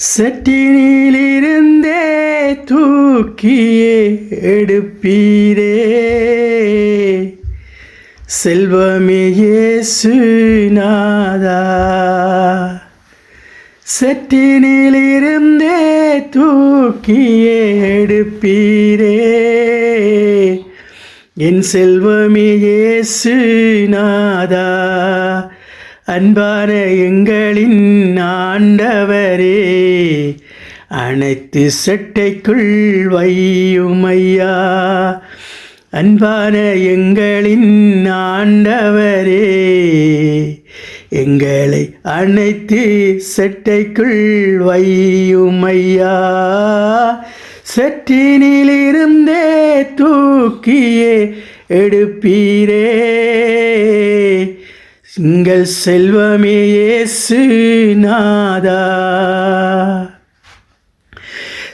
சட்டினிலிருந்தே தூக்கியே எடுப்பீரே. செல்வமே இயேசு நாதா. சட்டினிலிருந்தே தூக்கியே எடுப்பீரே. என் செல்வமே இயேசு நாதா. அன்பான எங்களின் ஆண்டவரே அனைத்து செட்டைக்குள் வையுமையா. ஐயா அன்பான எங்களின் ஆண்டவரே எங்களை அனைத்து செட்டைக்குள் வையுமையா. ஐயா தூக்கியே எடுப்பீரே. எங்கள் செல்வமே இயேசு நாதா.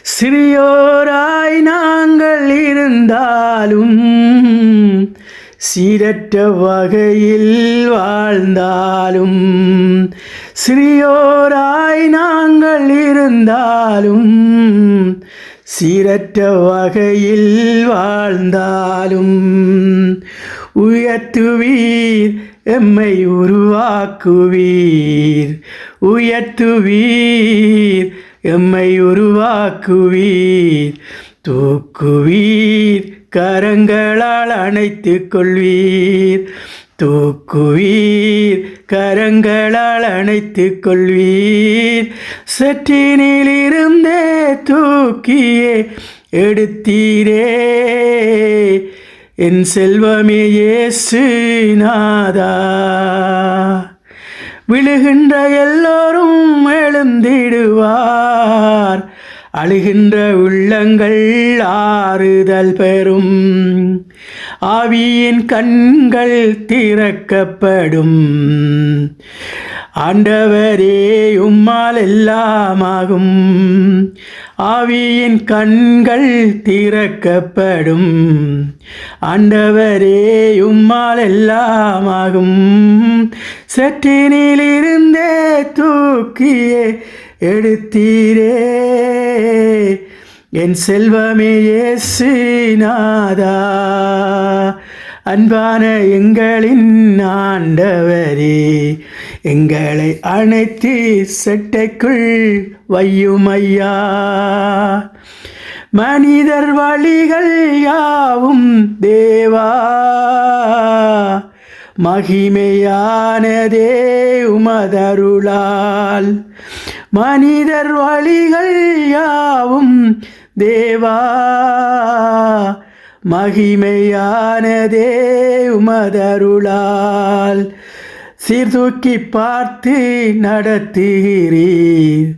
சிறியோராய் நாங்கள் இருந்தாலும் சீரற்ற வகையில் வாழ்ந்தாலும் சிறியோராய் நாங்கள் இருந்தாலும் சீரற்ற வகையில் வாழ்ந்தாலும் உயர்த்துவீர் எம்மை உருவாக்குவீர் உயர்த்துவீர். எம்மை உருவாக்குவீர் தூக்குவீர். கரங்களால் அணைத்து கொள்வீர் தூக்குவீர். கரங்களால் அணைத்து கொள்வீர். சற்றினிலிருந்தே தூக்கியே எடுத்தீரே. என் செல்வமே இயேசு நாதா. விழுகின்ற எல்லோரும் எழுந்திடுவார். அழுகின்ற உள்ளங்கள் ஆறுதல் பெறும். ஆவியின் கண்கள் திறக்கப்படும். ஆண்டவரே உம்மால் எல்லாமாகும் ஆவியின் கண்கள் திறக்கப்படும். ஆண்டவரே உம்மால் எல்லாமாகும் சற்றினிலிருந்தே தூக்கியே எடுத்தீரே. என் செல்வமே இயேசு நாதா. அன்பான எங்களின் ஆண்டவரே எங்களை அனைத்து செட்டைக்குள் வையுமையா. மனிதர் வழிகள் யாவும் தேவா. மகிமையானதே உமதருளால். மனிதர் வழிகள் யாவும் தேவா. மகிமையானதே உமதருளால். சீர்தூக்கி பார்த்து நடத்துகிறீர்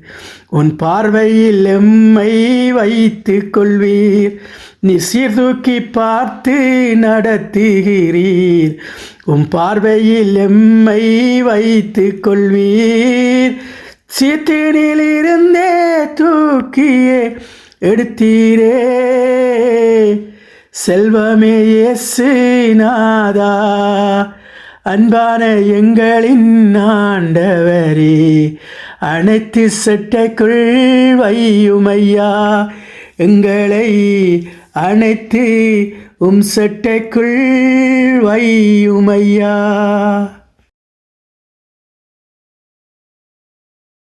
உன் பார்வையில் எம்மை வைத்து கொள்வீர். நீ சீர்தூக்கி பார்த்து நடத்துகிறீர் உன் பார்வையில் எம்மை வைத்து கொள்வீர். சீத்தினிலிருந்தே தூக்கியே எடுத்தீரே. செல்வமே இயேசு நாதா. அன்பான எங்களின் ஆண்டவரே அனைத்து சட்டைக்குள் வையுமையா. எங்களை அனைத்து உம் சட்டைக்குள் வையுமையா.